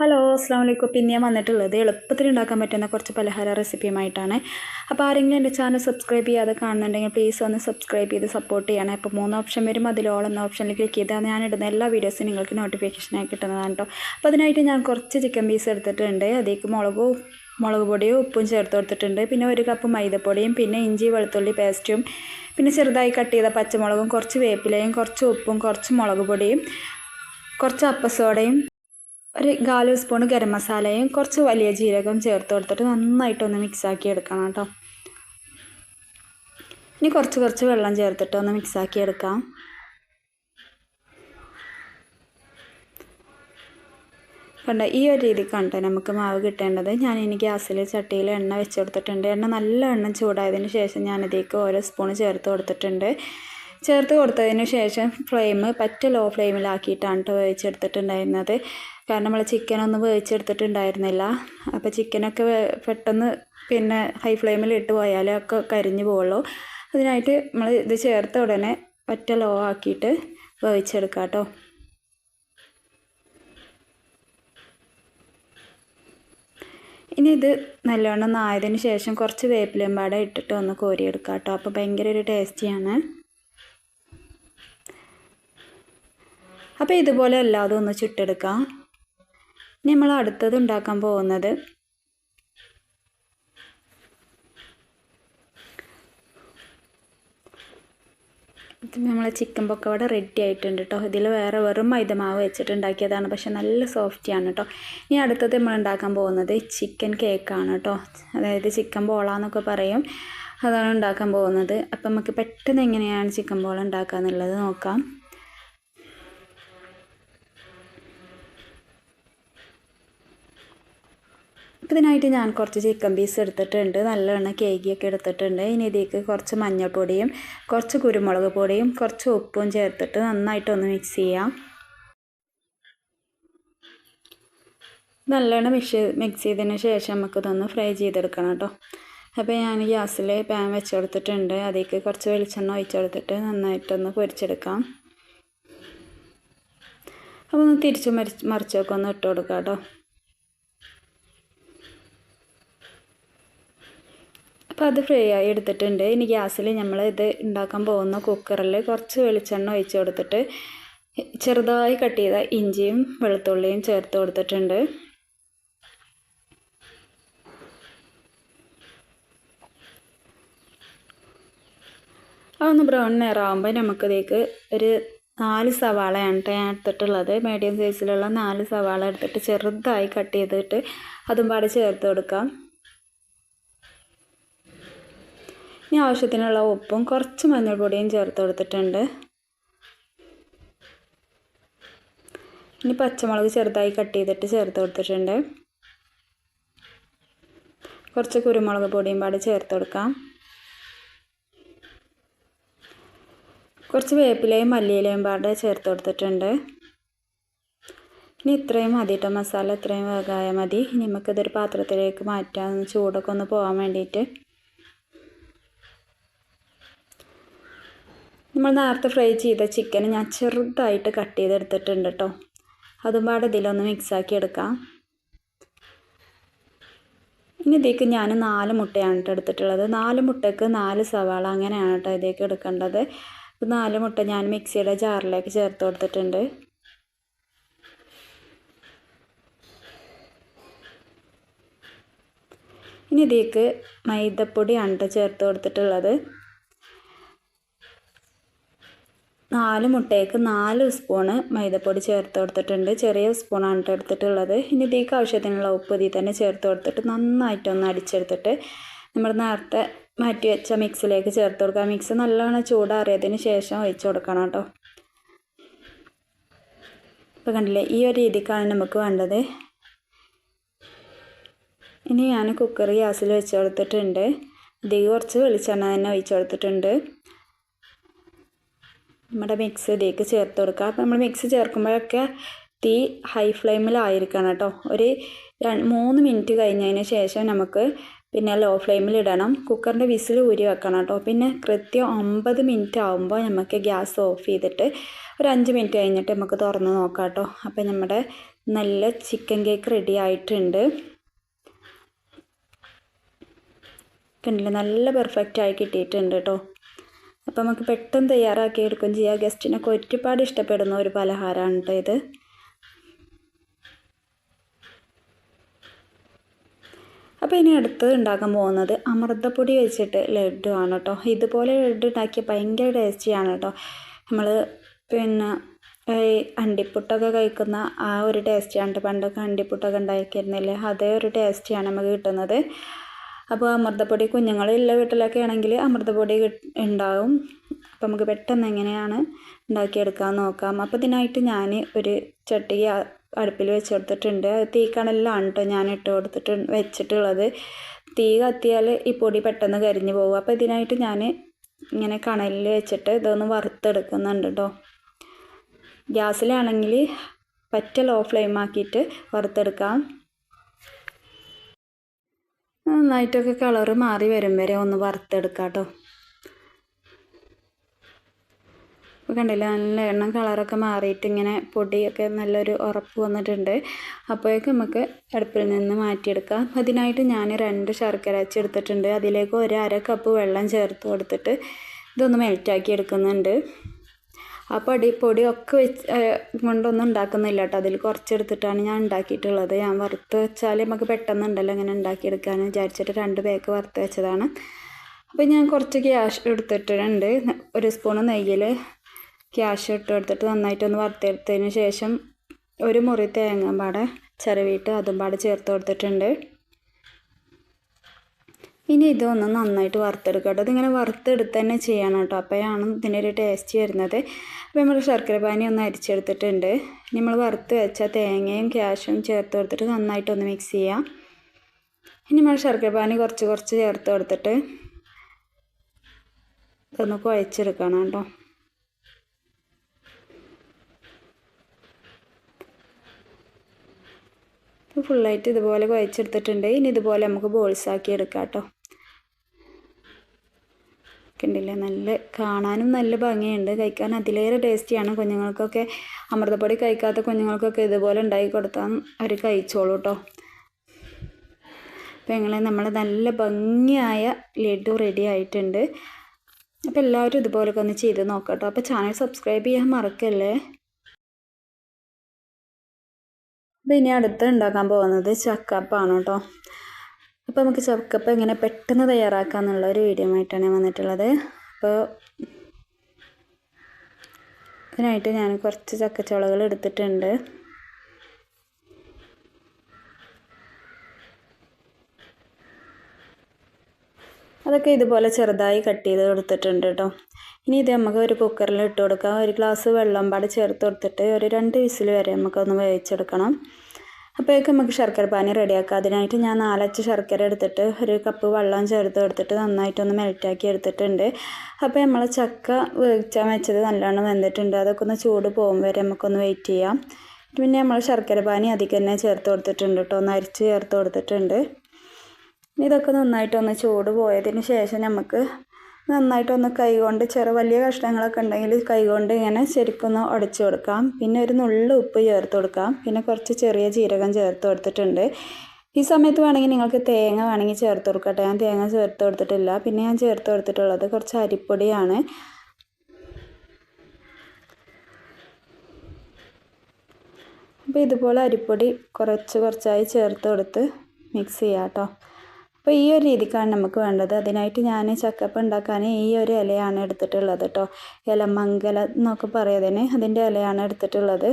Hello അസ്സാം വലൈക്കും പിന്നെ ഞാൻ വന്നിട്ടുള്ളത് എളുപ്പത്തിൽ ഉണ്ടാക്കാൻ പറ്റുന്ന കുറച്ച് പലഹാര റെസിപ്പിയുമായിട്ടാണ്. അപ്പോൾ ആരെങ്കിലും എന്റെ ചാനൽ സബ്സ്ക്രൈബ് ചെയ്യാതെ കാണുന്നുണ്ടെങ്കിൽ പ്ലീസ് ഒന്ന് സബ്സ്ക്രൈബ് ചെയ്ത് സപ്പോർട്ട് ചെയ്യണം. അപ്പോൾ മൂന്ന് ഓപ്ഷൻ വരും. ഓൾ എന്ന ഓപ്ഷനിൽ ക്ലിക്ക് ചെയ്താൽ ഞാൻ ഇടുന്ന എല്ലാ വീഡിയോസും നിങ്ങൾക്ക് നോട്ടിഫിക്കേഷനായി കിട്ടുന്നതാണ് കേട്ടോ അപ്പോൾ അതിനായിട്ട് ഞാൻ കുറച്ച് ചിക്കൻ പീസ് എടുത്തിട്ടുണ്ട്. അതിലേക്ക് മുളകും മുളക് പൊടിയും ഉപ്പും ചേർത്ത് കൊടുത്തിട്ടുണ്ട്. പിന്നെ ഒരു കപ്പ് മൈദപ്പൊടിയും പിന്നെ ഇഞ്ചി വെളുത്തുള്ളി പേസ്റ്റും പിന്നെ ചെറുതായി കട്ട് ചെയ്ത പച്ചമുളകും കുറച്ച് വേപ്പിലയും കുറച്ച് ഉപ്പും കുറച്ച് മുളക് പൊടിയും കുറച്ച് അപ്പസോഡയും ഒരു കാൽ സ്പൂൺ ഗരം മസാലയും കുറച്ച് വലിയ ജീരകം ചേർത്ത് കൊടുത്തിട്ട് നന്നായിട്ടൊന്ന് മിക്സാക്കി എടുക്കണം കേട്ടോ. ഇനി കുറച്ച് കുറച്ച് വെള്ളം ചേർത്തിട്ട് ഒന്ന് മിക്സാക്കി എടുക്കാം. കണ്ട ഈ ഒരു രീതിക്കാണ് നമുക്ക് മാവ് കിട്ടേണ്ടത്? ഞാൻ ഇനി ഗ്യാസിൽ ചട്ടിയിൽ എണ്ണ വെച്ച് കൊടുത്തിട്ടുണ്ട്. എണ്ണ നല്ല എണ്ണ ചൂടായതിന് ശേഷം ഞാനിതേക്ക് ഓരോ സ്പൂൺ ചേർത്ത് കൊടുത്തിട്ടുണ്ട്. ചേർത്ത് കൊടുത്തതിന് ശേഷം ഫ്ലെയിം പറ്റ ലോ ഫ്ലെയിമിലാക്കിയിട്ടാണ് കേട്ടോ വേവിച്ചെടുത്തിട്ടുണ്ടായിരുന്നത്. കാരണം നമ്മൾ ചിക്കനൊന്നും വേവിച്ചെടുത്തിട്ടുണ്ടായിരുന്നില്ല. അപ്പോൾ ചിക്കനൊക്കെ പെട്ടെന്ന് പിന്നെ ഹൈ ഫ്ലെയിമിൽ ഇട്ട് പോയാലേ ഒക്കെ കരിഞ്ഞു പോകുള്ളൂ അതിനായിട്ട് നമ്മൾ ഇത് ചേർത്ത ഉടനെ പറ്റ ലോ ആക്കിയിട്ട് വേവിച്ചെടുക്കാം കേട്ടോ ഇനി ഇത് നല്ലോണം നായതിന് ശേഷം കുറച്ച് വേപ്പിലമ്പാട ഇട്ടിട്ട് ഒന്ന് കോരിയെടുക്കാം കേട്ടോ അപ്പോൾ ഭയങ്കര ഒരു ടേസ്റ്റിയാണ് അപ്പോൾ ഇതുപോലെ എല്ലാതും ഒന്ന് ചുട്ടെടുക്കാം. ഇനി നമ്മൾ അടുത്തത് ഉണ്ടാക്കാൻ പോകുന്നത് നമ്മളെ ചിക്കൻ പൊക്കവട റെഡി ആയിട്ടുണ്ട് കേട്ടോ ഇതിൽ വേറെ വെറും മൈദമാവ് വെച്ചിട്ടുണ്ടാക്കിയതാണ്. പക്ഷെ നല്ല സോഫ്റ്റിയാണ് കേട്ടോ ഇനി അടുത്തത് നമ്മൾ ഉണ്ടാക്കാൻ പോകുന്നത് ചിക്കൻ കേക്കാണ് കേട്ടോ അതായത് ചിക്കൻ ബോളാന്നൊക്കെ പറയും. അതാണ് ഉണ്ടാക്കാൻ പോകുന്നത്. അപ്പം നമുക്ക് പെട്ടെന്ന് എങ്ങനെയാണ് ചിക്കൻ ബോൾ ഉണ്ടാക്കുക എന്നുള്ളത് നോക്കാം. ഇതിനായിട്ട് ഞാൻ കുറച്ച് ചിക്കൻ പീസ് എടുത്തിട്ടുണ്ട്. നല്ലവണ്ണം കേക്കിയൊക്കെ എടുത്തിട്ടുണ്ട്. ഇനി ഇതിലേക്ക് കുറച്ച് മഞ്ഞൾപ്പൊടിയും കുറച്ച് കുരുമുളക് പൊടിയും കുറച്ച് ഉപ്പും ചേർത്തിട്ട് നന്നായിട്ടൊന്ന് മിക്സ് ചെയ്യാം. നല്ലോണം മിക്സ് മിക്സ് ചെയ്തതിന് ശേഷം നമുക്കിതൊന്ന് ഫ്രൈ ചെയ്തെടുക്കണം കേട്ടോ. അപ്പോൾ ഞാൻ ഗ്യാസിൽ പാൻ വെച്ച് കൊടുത്തിട്ടുണ്ട്. അതിലേക്ക് കുറച്ച് വെളിച്ചെണ്ണ ഒഴിച്ച് കൊടുത്തിട്ട് നന്നായിട്ടൊന്ന് പൊരിച്ചെടുക്കാം. അപ്പോൾ ഒന്ന് തിരിച്ചു മറിച്ചൊക്കെ ഒന്ന് ഇട്ട് കൊടുക്കാം കേട്ടോ. അപ്പോൾ അത് ഫ്രൈ ആയി എടുത്തിട്ടുണ്ട്. ഇനി ഗ്യാസിൽ നമ്മൾ ഇത് ഉണ്ടാക്കാൻ പോകുന്ന കുക്കറിൽ കുറച്ച് വെളിച്ചെണ്ണ ഒഴിച്ച് കൊടുത്തിട്ട് ചെറുതായി കട്ട് ചെയ്ത ഇഞ്ചിയും വെളുത്തുള്ളിയും ചേർത്ത് കൊടുത്തിട്ടുണ്ട്. അതൊന്ന് ബ്രൗൺ നിറാകുമ്പോൾ നമുക്കിതേക്ക് ഒരു നാല് സവാളയാണ് ഞാൻ എടുത്തിട്ടുള്ളത്. മീഡിയം സൈസിലുള്ള നാല് സവാള എടുത്തിട്ട് ചെറുതായി കട്ട് ചെയ്തിട്ട് അതും പാടെ ചേർത്ത് കൊടുക്കാം. ഇനി ആവശ്യത്തിനുള്ള ഉപ്പും കുറച്ച് മഞ്ഞൾപ്പൊടിയും ചേർത്ത് കൊടുത്തിട്ടുണ്ട്. ഇനി പച്ചമുളക് ചെറുതായി കട്ട് ചെയ്തിട്ട് ചേർത്ത് കൊടുത്തിട്ടുണ്ട്. കുറച്ച് കുരുമുളക് പൊടിയും പാടി ചേർത്ത് കൊടുക്കാം. കുറച്ച് വേപ്പിലയും മല്ലിയിലയും പാട് ചേർത്ത് കൊടുത്തിട്ടുണ്ട്. ഇനി ഇത്രയും മതി കേട്ടോ മസാല ഇത്രയും വേഗമായ മതി. ഇനി നമുക്കിതൊരു പാത്രത്തിലേക്ക് മാറ്റാം. ചൂടൊക്കെ ഒന്ന് പോകാൻ വേണ്ടിയിട്ട്. നമ്മൾ നേരത്തെ ഫ്രൈ ചെയ്ത ചിക്കൻ ഞാൻ ചെറുതായിട്ട് കട്ട് ചെയ്തെടുത്തിട്ടുണ്ട് കേട്ടോ അതും പാടെ ഇതിലൊന്ന് മിക്സാക്കി എടുക്കാം. ഇനി ഇതിലേക്ക് ഞാൻ നാല് മുട്ടയാണ് കേട്ടോ എടുത്തിട്ടുള്ളത്. നാല് മുട്ടയ്ക്ക് നാല് സവാള അങ്ങനെയാണ് കേട്ടോ ഇതിലേക്ക് എടുക്കേണ്ടത്. നാല് മുട്ട ഞാൻ മിക്സിയുടെ ജാറിലേക്ക് ചേർത്ത് കൊടുത്തിട്ടുണ്ട്. ഇനി ഇതിലേക്ക് മൈദപ്പൊടിയാണ് കേട്ടോ ചേർത്ത് കൊടുത്തിട്ടുള്ളത്. നാല് മുട്ടയ്ക്ക് നാല് സ്പൂണ് മൈദപ്പൊടി ചേർത്ത് കൊടുത്തിട്ടുണ്ട്. ചെറിയ സ്പൂണാണ് എടുത്തിട്ടുള്ളത്. ഇനി ഇതിലേക്ക് ആവശ്യത്തിനുള്ള ഉപ്പ് ഇതിൽ തന്നെ ചേർത്ത് കൊടുത്തിട്ട് നന്നായിട്ടൊന്ന് അടിച്ചെടുത്തിട്ട് നമ്മൾ നേരത്തെ മാറ്റി വെച്ച മിക്സിലേക്ക് ചേർത്ത് കൊടുക്കുക. മിക്സ് നല്ലോണം ചൂടാറിയതിന് ശേഷം ഒഴിച്ചു കൊടുക്കണം കേട്ടോ ഇപ്പോൾ കണ്ടില്ലേ ഈ ഒരു രീതിക്കാണ് നമുക്ക് വേണ്ടത്. ഇനി ഞാൻ കുക്കർ ഗ്യാസിൽ വെച്ച് കൊടുത്തിട്ടുണ്ട്. ഇതിൽ കുറച്ച് വെളിച്ചെണ്ണ തന്നെ ഒഴിച്ചു കൊടുത്തിട്ടുണ്ട്. നമ്മുടെ മിക്സ് ഇതിലേക്ക് ചേർത്ത് കൊടുക്കുക. അപ്പോൾ നമ്മൾ മിക്സ് ചേർക്കുമ്പോഴൊക്കെ തീ ഹൈ ഫ്ലെയിമിലായിരിക്കണം കേട്ടോ. ഒരു മൂന്ന് മിനിറ്റ് കഴിഞ്ഞതിന് ശേഷം നമുക്ക് പിന്നെ ലോ ഫ്ലെയിമിൽ ഇടണം. കുക്കറിന്റെ വിസിൽ ഊരി വെക്കണം കേട്ടോ. പിന്നെ കൃത്യം ഒമ്പത് മിനിറ്റ് ആകുമ്പോൾ നമുക്ക് ഗ്യാസ് ഓഫ് ചെയ്തിട്ട് ഒരു അഞ്ച് മിനിറ്റ് കഴിഞ്ഞിട്ട് നമുക്ക് തുറന്ന് നോക്കാം കേട്ടോ. അപ്പോൾ നമ്മുടെ നല്ല ചിക്കൻ കേക്ക് റെഡി ആയിട്ടുണ്ട്. കണ്ടില്ല? നല്ല പെർഫെക്റ്റ് ആയി കിട്ടിയിട്ടുണ്ട് കേട്ടോ. അപ്പോൾ നമുക്ക് പെട്ടെന്ന് തയ്യാറാക്കി എടുക്കുകയും ചെയ്യാം. ഗസ്റ്റിനൊക്കെ ഒരുപാട് ഇഷ്ടപ്പെടുന്ന ഒരു പലഹാരമാണ് കേട്ടോ ഇത്. അപ്പോൾ ഇനി അടുത്ത് ഉണ്ടാക്കാൻ പോകുന്നത് അമൃതപ്പൊടി വെച്ചിട്ട് ലഡു ആണ് കേട്ടോ. ഇതുപോലെ ലഡു ഉണ്ടാക്കിയ ഭയങ്കര ടേസ്റ്റിയാണ് കേട്ടോ. നമ്മൾ പിന്നെ ഈ അണ്ടിപ്പുട്ടൊക്കെ കഴിക്കുന്ന ആ ഒരു ടേസ്റ്റിയാണ് പണ്ടൊക്കെ അണ്ടിപ്പുട്ടൊക്കെ ഉണ്ടാക്കിയിരുന്നില്ലേ അതേ ഒരു ടേസ്റ്റിയാണ് നമുക്ക് കിട്ടുന്നത്. അപ്പോൾ അമൃതപ്പൊടി കുഞ്ഞുങ്ങളുള്ള വീട്ടിലൊക്കെ ആണെങ്കിൽ അമൃതപ്പൊടി ഉണ്ടാവും. അപ്പോൾ നമുക്ക് പെട്ടെന്ന് എങ്ങനെയാണ് ഉണ്ടാക്കിയെടുക്കാൻ നോക്കാം. അപ്പോൾ ഇതിനായിട്ട് ഞാൻ ഒരു ചട്ടി അടുപ്പിൽ വെച്ച് കൊടുത്തിട്ടുണ്ട് അത് തീ കണലിലാണ് കേട്ടോ ഞാൻ ഇട്ട് കൊടുത്തിട്ട് വെച്ചിട്ടുള്ളത്. തീ കത്തിയാൽ ഈ പൊടി പെട്ടെന്ന് കരിഞ്ഞു പോകും. അപ്പോൾ ഇതിനായിട്ട് ഞാൻ ഇങ്ങനെ കണലിൽ വെച്ചിട്ട് ഇതൊന്ന് വറുത്തെടുക്കുന്നുണ്ട് കേട്ടോ ഗ്യാസിലാണെങ്കിൽ പറ്റ ലോ ഫ്ലെയിം ആക്കിയിട്ട് വറുത്തെടുക്കാം. നന്നായിട്ടൊക്കെ കളറ് മാറി വരും വരെ ഒന്ന് വറുത്തെടുക്കാം കേട്ടോ ഇപ്പോൾ കണ്ടില്ല നല്ല എണ്ണം കളറൊക്കെ മാറിയിട്ട് ഇങ്ങനെ പൊടിയൊക്കെ നല്ലൊരു ഉറപ്പ് വന്നിട്ടുണ്ട്. അപ്പോഴേക്കും നമുക്ക് അടുപ്പിൽ നിന്ന് മാറ്റിയെടുക്കാം. അപ്പം അതിനായിട്ട് ഞാൻ രണ്ട് ശർക്കര അച്ചെടുത്തിട്ടുണ്ട് അതിലേക്ക് ഒരു അര കപ്പ് വെള്ളം ചേർത്ത് കൊടുത്തിട്ട് ഇതൊന്ന് മെൽറ്റാക്കി എടുക്കുന്നുണ്ട്. ആ പൊടി പൊടിയൊക്കെ വെച്ച് കൊണ്ടൊന്നും ഉണ്ടാക്കുന്നില്ല കേട്ടോ. അതിൽ കുറച്ചെടുത്തിട്ടാണ് ഞാൻ ഉണ്ടാക്കിയിട്ടുള്ളത്. ഞാൻ വറുത്ത് വെച്ചാൽ നമുക്ക് പെട്ടെന്ന് ഉണ്ടല്ലോ ഇങ്ങനെ ഉണ്ടാക്കിയെടുക്കാമെന്ന് വിചാരിച്ചിട്ട് രണ്ട് പേക്ക് വറുത്ത് വെച്ചതാണ്. അപ്പോൾ ഞാൻ കുറച്ച് ക്യാഷ് എടുത്തിട്ടുണ്ട്. ഒരു സ്പൂണ് നെയ്യിൽ ക്യാഷ് ഇട്ട് എടുത്തിട്ട് നന്നായിട്ടൊന്ന് വറുത്തെടുത്തതിന് ശേഷം ഒരു മുറി തേങ്ങ പാടെ ചിരവിയിട്ട് അതും പാടെ ചേർത്ത് കൊടുത്തിട്ടുണ്ട്. ഇനി ഇതൊന്ന് നന്നായിട്ട് വറുത്തെടുക്കുക കേട്ടോ. ഇതിങ്ങനെ വറുത്തെടുത്ത് തന്നെ ചെയ്യണം കേട്ടോ. അപ്പോഴാണ് ഒരു ടേസ്റ്റ് വരുന്നത്. അപ്പോൾ നമ്മൾ ശർക്കര പാനി ഒന്ന് അരിച്ചെടുത്തിട്ടുണ്ട്. നമ്മൾ വറുത്ത് വെച്ച തേങ്ങയും ക്യാഷും ചേർത്ത് കൊടുത്തിട്ട് നന്നായിട്ടൊന്ന് മിക്സ് ചെയ്യാം. ഇനി നമ്മൾ ശർക്കര പാനി കുറച്ച് കുറച്ച് ചേർത്ത് കൊടുത്തിട്ട് ഇതൊന്ന് കുഴച്ചെടുക്കണം കേട്ടോ. ഫുള്ളായിട്ട് ഇതുപോലെ കുഴച്ചെടുത്തിട്ടുണ്ട്. ഇനി ഇതുപോലെ നമുക്ക് ബോൾസാക്കി എടുക്കാം കേട്ടോ. കണ്ടില്ലേ? നല്ല കാണാനും നല്ല ഭംഗിയുണ്ട്. കഴിക്കാൻ അതിലേറെ ടേസ്റ്റിയാണ്. കുഞ്ഞുങ്ങൾക്കൊക്കെ അമൃതപ്പൊടി കഴിക്കാത്ത കുഞ്ഞുങ്ങൾക്കൊക്കെ ഇതുപോലെ ഉണ്ടാക്കി കൊടുത്താൽ അവർ കഴിച്ചോളൂ കേട്ടോ അപ്പോൾ ഞങ്ങൾ നമ്മൾ നല്ല ഭംഗിയായ ലഡു റെഡി ആയിട്ടുണ്ട്. അപ്പോൾ എല്ലാവരും ഇതുപോലൊക്കെ ഒന്ന് ചെയ്ത് നോക്കാം അപ്പോൾ ചാനൽ സബ്സ്ക്രൈബ് ചെയ്യാൻ മറക്കല്ലേ? അപ്പോൾ ഇനി അടുത്ത് ഉണ്ടാക്കാൻ പോകുന്നത് ചക്കപ്പാണ് കേട്ടോ അപ്പോൾ നമുക്ക് ചക്കപ്പ എങ്ങനെ പെട്ടെന്ന് തയ്യാറാക്കാമെന്നുള്ള ഒരു വീഡിയോ ആയിട്ടാണ് വന്നിട്ടുള്ളത്. അപ്പോൾ ഇതിനായിട്ട് ഞാൻ കുറച്ച് ചക്കച്ചുളകൾ എടുത്തിട്ടുണ്ട്. അതൊക്കെ ഇതുപോലെ ചെറുതായി കട്ട് ചെയ്ത് കൊടുത്തിട്ടുണ്ട് കേട്ടോ. ഇനി ഇത് നമുക്ക് ഒരു കുക്കറിൽ ഇട്ട് കൊടുക്കാം. ഒരു ഗ്ലാസ് വെള്ളം പാട് ചേർത്ത് കൊടുത്തിട്ട് ഒരു രണ്ട് വിസിൽ വരെ നമുക്കൊന്ന് വേവിച്ചെടുക്കണം. അപ്പോഴേക്കും നമുക്ക് ശർക്കര പാനി റെഡിയാക്കാം. അതിനായിട്ട് ഞാൻ നാലച്ച് ശർക്കര എടുത്തിട്ട് ഒരു കപ്പ് വെള്ളം ചേർത്ത് എടുത്തിട്ട് നന്നായിട്ടൊന്ന് മെൽറ്റാക്കി എടുത്തിട്ടുണ്ട്. അപ്പോൾ നമ്മൾ ചക്ക വേവിച്ചാൽ വെച്ചത് നല്ലോണം വെന്തിട്ടുണ്ട്. അതൊക്കെ ഒന്ന് ചൂട് പോകും വരെ നമുക്കൊന്ന് വെയിറ്റ് ചെയ്യാം. പിന്നെ നമ്മൾ ശർക്കര പാനി അധികം തന്നെ ചേർത്ത് കൊടുത്തിട്ടുണ്ട് കേട്ടോ ഒന്ന് അരിച്ച് ചേർത്ത് കൊടുത്തിട്ടുണ്ട്. ഇതൊക്കെ നന്നായിട്ടൊന്ന് ചൂട് പോയതിന് ശേഷം നമുക്ക് നന്നായിട്ടൊന്ന് കൈകൊണ്ട് ചെറു വലിയ കഷ്ണങ്ങളൊക്കെ ഉണ്ടെങ്കിൽ കൈകൊണ്ട് ഇങ്ങനെ ശരിക്കൊന്ന് ഉടച്ചു കൊടുക്കാം. പിന്നെ ഒരു നുള്ളു ഉപ്പ് ചേർത്ത് കൊടുക്കാം. പിന്നെ കുറച്ച് ചെറിയ ജീരകം ചേർത്ത് കൊടുത്തിട്ടുണ്ട്. ഈ സമയത്ത് വേണമെങ്കിൽ നിങ്ങൾക്ക് തേങ്ങ വേണമെങ്കിൽ ചേർത്ത് കൊടുക്കട്ടെ. ഞാൻ തേങ്ങ ചേർത്ത് കൊടുത്തിട്ടില്ല. പിന്നെ ഞാൻ ചേർത്ത് കൊടുത്തിട്ടുള്ളത് കുറച്ച് അരിപ്പൊടിയാണ്. അപ്പോൾ ഇതുപോലെ അരിപ്പൊടി കുറച്ച് കുറച്ചായി ചേർത്ത് കൊടുത്ത് മിക്സ് ചെയ്യാം കേട്ടോ. അപ്പോൾ ഈ ഒരു രീതിക്കാണ് നമുക്ക് വേണ്ടത്. അതിനായിട്ട് ഞാൻ ചക്കപ്പ ഉണ്ടാക്കാൻ ഈ ഒരു ഇലയാണ് എടുത്തിട്ടുള്ളത് കേട്ടോ ഇലമംഗല എന്നൊക്കെ പറയുന്നതിന് അതിന്റെ ഇലയാണ് എടുത്തിട്ടുള്ളത്.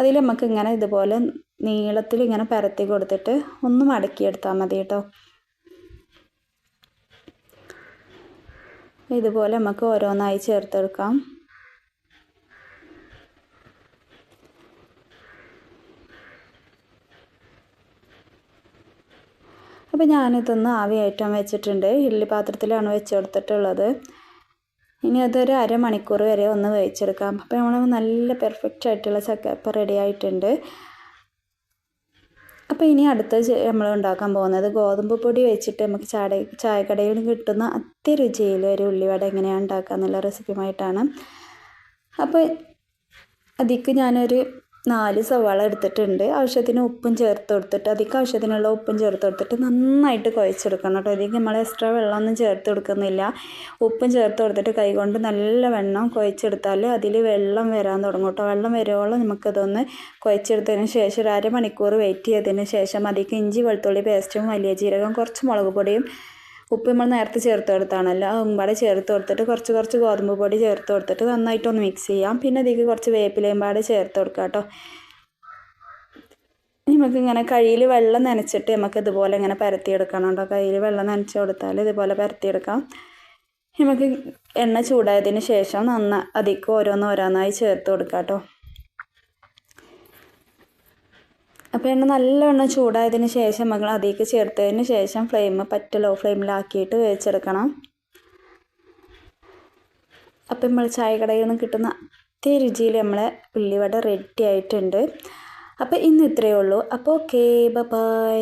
അതിൽ നമുക്ക് ഇങ്ങനെ ഇതുപോലെ നീളത്തിൽ ഇങ്ങനെ പരത്തി കൊടുത്തിട്ട് ഒന്ന് മടക്കിയെടുത്താൽ മതി കേട്ടോ ഇതുപോലെ നമുക്ക് ഓരോന്നായി ചേർത്തെടുക്കാം. അപ്പോൾ ഞാനിതൊന്ന് ആവിയായിട്ടാൻ വെച്ചിട്ടുണ്ട്. ഇഡ്ഡലി പാത്രത്തിലാണ് വെച്ച് കൊടുത്തിട്ടുള്ളത്. ഇനി അതൊരു അരമണിക്കൂർ വരെ ഒന്ന് വേവിച്ചെടുക്കാം. അപ്പോൾ നമ്മൾ നല്ല പെർഫെക്റ്റ് ആയിട്ടുള്ള ചക്കപ്പം റെഡി ആയിട്ടുണ്ട്. അപ്പോൾ ഇനി അടുത്ത നമ്മൾ ഉണ്ടാക്കാൻ പോകുന്നത് ഗോതമ്പ് പൊടി വെച്ചിട്ട് നമുക്ക് ചായ ചായക്കടയിൽ നിന്ന് കിട്ടുന്ന അത്യരുചിയിൽ ഒരു ഉള്ളിവട എങ്ങനെയാണ് ഉണ്ടാക്കുക എന്നുള്ള റെസിപ്പിയുമായിട്ടാണ് അപ്പോൾ അതിക്ക് ഞാനൊരു നാല് സവാള എടുത്തിട്ടുണ്ട്. ആവശ്യത്തിന് ഉപ്പും ചേർത്ത് കൊടുത്തിട്ട് അധികം ആവശ്യത്തിനുള്ള ഉപ്പും ചേർത്ത് കൊടുത്തിട്ട് നന്നായിട്ട് കുഴച്ചെടുക്കണം കേട്ടോ. അധികം നമ്മൾ എക്സ്ട്രാ വെള്ളമൊന്നും ചേർത്ത് കൊടുക്കുന്നില്ല. ഉപ്പും ചേർത്ത് കൊടുത്തിട്ട് കൈകൊണ്ട് നല്ല വെണ്ണം കുഴച്ചെടുത്താൽ അതിൽ വെള്ളം വരാൻ തുടങ്ങും കേട്ടോ. വെള്ളം വരുവോളം നമുക്കതൊന്ന് കുഴച്ചെടുത്തതിന് ശേഷം ഒരു അരമണിക്കൂർ വെയിറ്റ് ചെയ്തതിന് ശേഷം അതിലേക്ക് ഇഞ്ചി വെളുത്തുള്ളി പേസ്റ്റും വലിയ ജീരകം കുറച്ച് മുളക് പൊടിയും ഉപ്പ് നമ്മൾ നേരത്തെ ചേർത്ത് കൊടുത്താണല്ലോ അതും പാടെ ചേർത്ത് കൊടുത്തിട്ട് കുറച്ച് കുറച്ച് ഗോതമ്പ് പൊടി ചേർത്ത് കൊടുത്തിട്ട് നന്നായിട്ടൊന്ന് മിക്സ് ചെയ്യാം. പിന്നെ ഇതിലേക്ക് കുറച്ച് വേപ്പിലയും പാടെ ചേർത്ത് കൊടുക്കാം കേട്ടോ. നമുക്ക് ഇങ്ങനെ കയ്യിൽ വെള്ളം നനച്ചിട്ട് നമുക്ക് ഇതുപോലെ ഇങ്ങനെ പരത്തിയെടുക്കണം കേട്ടോ. കയ്യിൽ വെള്ളം നനച്ച് കൊടുത്താൽ ഇതുപോലെ പരത്തിയെടുക്കാം. നമുക്ക് എണ്ണ ചൂടായതിന് ശേഷം നന്ന അതിക്ക് ഓരോന്ന് ഓരോന്നായി ചേർത്ത് കൊടുക്കാം കേട്ടോ. അപ്പോൾ എണ്ണ നല്ലവണ്ണം ചൂടായതിന് ശേഷം നമ്മൾ അതിലേക്ക് ചേർത്തതിന് ശേഷം ഫ്ലെയിം പറ്റ ലോ ഫ്ലെയിമിലാക്കിയിട്ട് വേവിച്ചെടുക്കണം. അപ്പം നമ്മൾ ചായക്കടയിൽ നിന്ന് കിട്ടുന്ന അതേ രുചിയിൽ നമ്മളെ ഉള്ളിവട റെഡി ആയിട്ടുണ്ട്. അപ്പോൾ ഇന്ന് ഇത്രയേ ഉള്ളൂ. അപ്പോൾ ഓക്കേ ബൈ